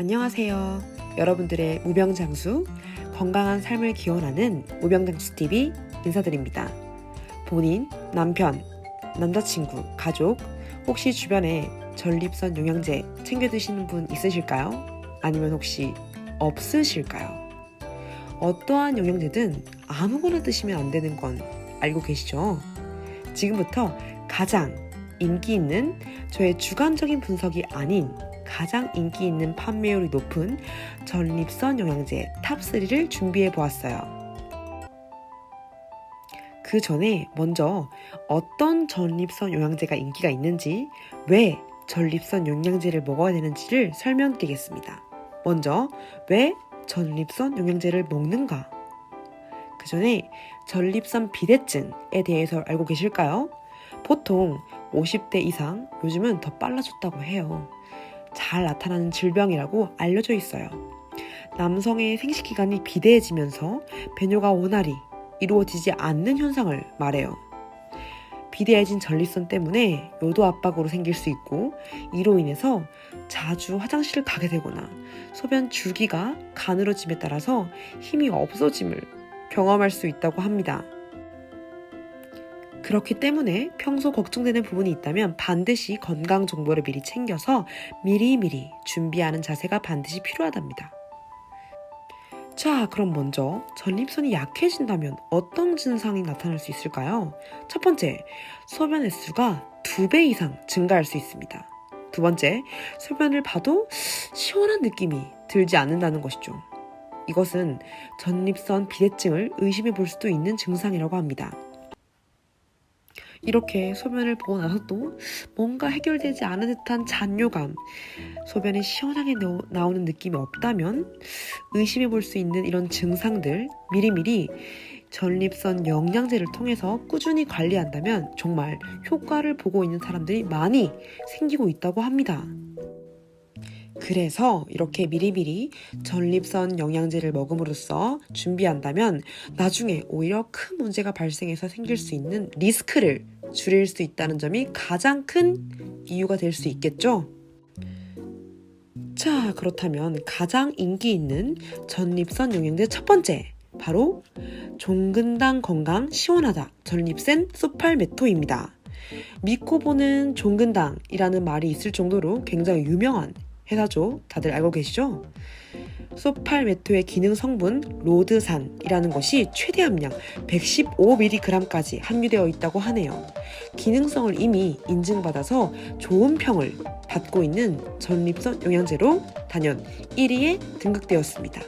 안녕하세요. 여러분들의 무병장수, 건강한 삶을 기원하는 무병장수TV 인사드립니다. 본인, 남편, 남자친구, 가족, 혹시 주변에 전립선 영양제 챙겨 드시는 분 있으실까요? 아니면 혹시 없으실까요? 어떠한 영양제든 아무거나 드시면 안 되는 건 알고 계시죠? 지금부터 가장 인기 있는 저의 주관적인 분석이 아닌 가장 인기 있는 판매율이 높은 전립선 영양제 탑3를 준비해 보았어요. 그 전에 먼저 어떤 전립선 영양제가 인기가 있는지, 왜 전립선 영양제를 먹어야 되는지를 설명드리겠습니다. 먼저, 왜 전립선 영양제를 먹는가? 그 전에 전립선 비대증에 대해서 알고 계실까요? 보통 50대 이상, 요즘은 더 빨라졌다고 해요. 잘 나타나는 질병이라고 알려져 있어요. 남성의 생식기관이 비대해지면서 배뇨가 원활히 이루어지지 않는 현상을 말해요. 비대해진 전립선 때문에 요도 압박으로 생길 수 있고 이로 인해서 자주 화장실을 가게 되거나 소변 줄기가 가늘어짐에 따라서 힘이 없어짐을 경험할 수 있다고 합니다. 그렇기 때문에 평소 걱정되는 부분이 있다면 반드시 건강 정보를 미리 챙겨서 미리미리 준비하는 자세가 반드시 필요하답니다. 자, 그럼 먼저 전립선이 약해진다면 어떤 증상이 나타날 수 있을까요? 첫 번째, 소변 횟수가 두 배 이상 증가할 수 있습니다. 두 번째, 소변을 봐도 시원한 느낌이 들지 않는다는 것이죠. 이것은 전립선 비대증을 의심해 볼 수도 있는 증상이라고 합니다. 이렇게 소변을 보고 나서도 뭔가 해결되지 않은 듯한 잔뇨감, 소변이 시원하게 나오는 느낌이 없다면 의심해 볼 수 있는 이런 증상들 미리미리 전립선 영양제를 통해서 꾸준히 관리한다면 정말 효과를 보고 있는 사람들이 많이 생기고 있다고 합니다. 그래서 이렇게 미리미리 전립선 영양제를 먹음으로써 준비한다면 나중에 오히려 큰 문제가 발생해서 생길 수 있는 리스크를 줄일 수 있다는 점이 가장 큰 이유가 될 수 있겠죠? 자, 그렇다면 가장 인기 있는 전립선 영양제 첫 번째, 바로 종근당 건강 시원하다 전립센 소팔메토입니다. 믿고 보는 종근당이라는 말이 있을 정도로 굉장히 유명한 회사죠. 다들 알고 계시죠? 소팔메토의 기능 성분 로드산이라는 것이 최대 함량 115mg까지 함유되어 있다고 하네요. 기능성을 이미 인증받아서 좋은 평을 받고 있는 전립선 영양제로 단연 1위에 등극되었습니다.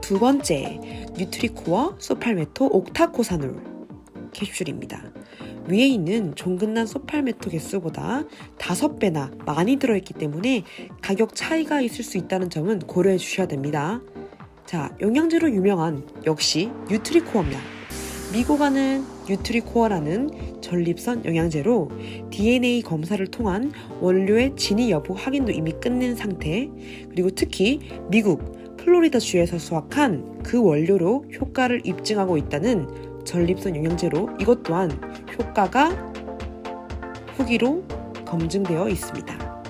두 번째, 뉴트리코어 소팔메토 옥타코사놀 캡슐입니다. 위에 있는 종근난 소팔메토 개수보다 5배나 많이 들어있기 때문에 가격 차이가 있을 수 있다는 점은 고려해 주셔야 됩니다. 자, 영양제로 유명한 역시 뉴트리코어입니다. 미고가는 뉴트리코어라는 전립선 영양제로 DNA 검사를 통한 원료의 진위 여부 확인도 이미 끝낸 상태, 그리고 특히 미국 플로리다 주에서 수확한 그 원료로 효과를 입증하고 있다는 전립선 영양제로 이것 또한 효과가 후기로 검증되어 있습니다.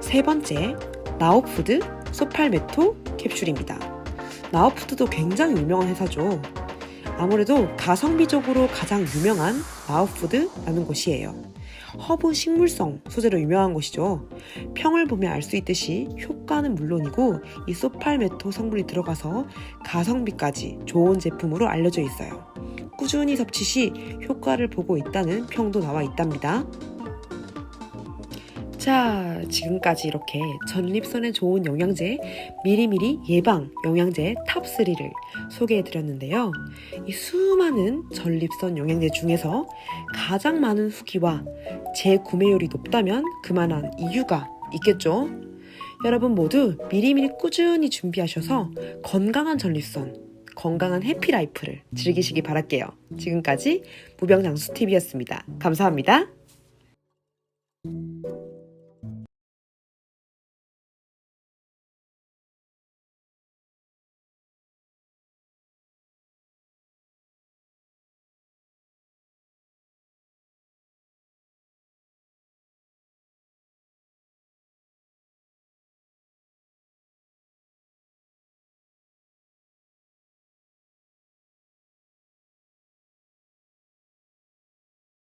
세 번째, 나우푸드 소팔메토 캡슐입니다. 나우푸드도 굉장히 유명한 회사죠. 아무래도 가성비적으로 가장 유명한 나우푸드라는 곳이에요. 허브 식물성 소재로 유명한 곳이죠. 평을 보면 알 수 있듯이 효과는 물론이고 이 소팔메토 성분이 들어가서 가성비까지 좋은 제품으로 알려져 있어요. 꾸준히 섭취 시 효과를 보고 있다는 평도 나와 있답니다. 자, 지금까지 이렇게 전립선에 좋은 영양제, 미리미리 예방 영양제 탑3를 소개해 드렸는데요. 이 수많은 전립선 영양제 중에서 가장 많은 후기와 재구매율이 높다면 그만한 이유가 있겠죠? 여러분 모두 미리미리 꾸준히 준비하셔서 건강한 전립선, 건강한 해피라이프를 즐기시기 바랄게요. 지금까지 무병장수TV였습니다. 감사합니다.